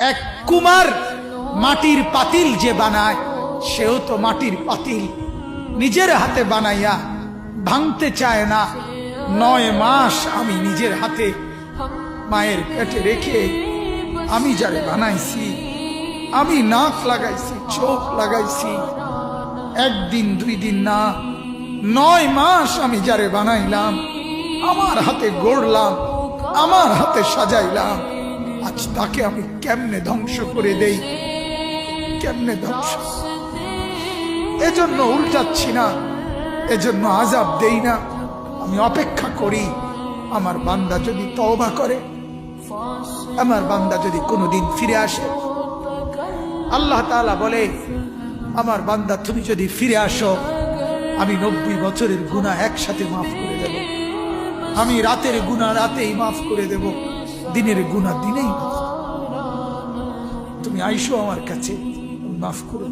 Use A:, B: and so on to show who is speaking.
A: এক কুমার মাটির পাতিল যে বানায়, সেও তো মাটির পাতিল। নিজের হাতে বানাইয়া ভাঙতে চায় না। নয় মাস আমি নিজের হাতে মায়ের পেটে রেখে আমি যারে বানাইছি, আমি নাক লাগাইছি, চোখ লাগাইছি, একদিন দুই দিন না, নয় মাস আমি যারে বানাইলাম, আমার হাতে গড়লাম, আমার হাতে সাজাইলাম। তাকে আমি কেমনে ধ্বংস করে দেই? কেমনে ধ্বংস? এজন্য উল্টাচ্ছি না, এজন্য আজাব দেই না। আমি অপেক্ষা করি, আমার বান্দা যদি তওবা করে, আমার বান্দা যদি কোনোদিন ফিরে আসে। আল্লাহ তাআলা বলে, আমার বান্দা, তুমি যদি ফিরে আসো, আমি নব্বই বছরের গুণা একসাথে মাফ করে দেব। আমি রাতের গুণা রাতেই মাফ করে দেব। দিনের গুণা দিনেই মাফ। তুমি আইসো আমার কাছে মাফ করে।